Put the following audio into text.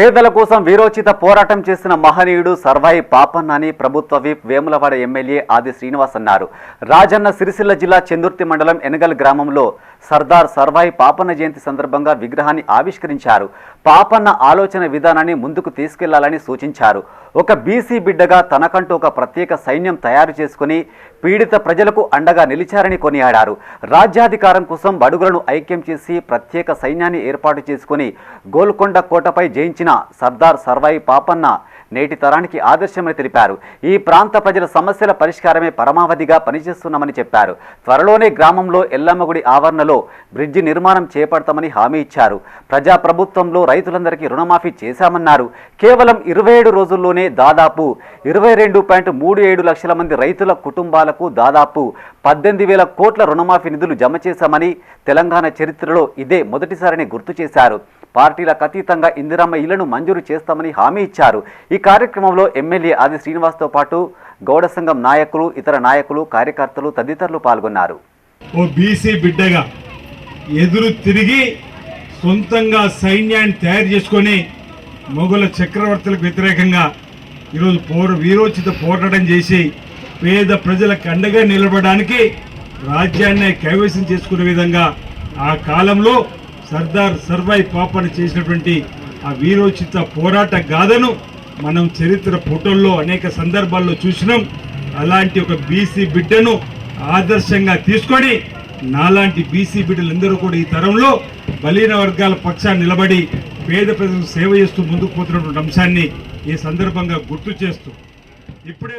పేదల కోసం వీరోచిత పోరాటం చేసిన మహనీయుడు సర్వాయి పాపన్న అని ప్రభుత్వ విప్ వేములవాడ ఎమ్మెల్యే ఆది శ్రీనివాస్ అన్నారు. రాజన్న సిరిసిల్ల జిల్లా చెందుర్తి మండలం ఎనగల్ గ్రామంలో సర్దార్ సర్వాయి పాపన్న జయంతి సందర్భంగా విగ్రహాన్ని ఆవిష్కరించారు. పాపన్న ఆలోచన విధానాన్ని ముందుకు తీసుకెళ్ళాలని సూచించారు. ఒక బీసీ బిడ్డగా తనకంటూ ఒక ప్రత్యేక సైన్యం తయారు చేసుకుని పీడిత ప్రజలకు అండగా నిలిచారని కొనియాడారు. రాజ్యాధికారం కోసం బడుగులను ఐక్యం చేసి ప్రత్యేక సైన్యాన్ని ఏర్పాటు చేసుకుని గోల్కొండ కోటపై జయించిన సర్దార్ సర్వాయి పాపన్న నేటి తరానికి ఆదర్శమని తెలిపారు. ఈ ప్రాంత ప్రజల సమస్యల పరిష్కారమే పరమావధిగా పనిచేస్తున్నామని చెప్పారు. త్వరలోనే గ్రామంలో ఎల్లమ్మగుడి ఆవరణలో బ్రిడ్జి నిర్మాణం చేపడతామని హామీ ఇచ్చారు. ప్రజాప్రభుత్వంలో రైతులందరికీ రుణమాఫీ చేశామన్నారు. కేవలం ఇరవై ఏడు రోజుల్లోనే దాదాపు ఇరవై రెండు పాయింట్ మూడు ఏడు లక్షల మంది రైతుల కుటుంబాలకు దాదాపు పద్దెనిమిది వేల కోట్ల రుణమాఫీ నిధులు జమ చేశామని తెలంగాణ చరిత్రలో ఇదే మొదటిసారిని గుర్తు చేశారు. పార్టీలకు అతీతంగా ఇందిరమ్మ ఇళ్ళను మంజూరు చేస్తామని హామీ ఇచ్చారు. ఈ కార్యక్రమంలో ఎమ్మెల్యే ఆది శ్రీనివాస్తో పాటు గౌడ సంఘం నాయకులు ఇతర నాయకులు కార్యకర్తలు తదితరులు పాల్గొన్నారు. ఓ బీసీ బిడ్డగా ఎదురు తిరిగి సొంతంగా సైన్యాన్ని తయారు చేసుకొని మొఘల చక్రవర్తులకు వ్యతిరేకంగా ఈరోజు పోర వీరోచిత పోరాటం చేసి పేద ప్రజలకు అండగా నిలబడడానికి రాజ్యాన్ని కైవసం చేసుకునే విధంగా ఆ కాలంలో సర్దార్ సర్వై పాపన చేసినటువంటి ఆ వీరోచిత పోరాట గాథను మనం చరిత్ర ఫోటోల్లో అనేక సందర్భాల్లో చూసినాం. అలాంటి ఒక బీసీ బిడ్డను ఆదర్శంగా తీసుకొని నాలాంటి బీసీ బిడ్డలందరూ కూడా ఈ తరంలో బలీన వర్గాల పక్షాన్ని నిలబడి పేద ప్రజలకు సేవ చేస్తూ ముందుకు పోతున్నటువంటి అంశాన్ని ఈ సందర్భంగా గుర్తు చేస్తూ ఇప్పుడే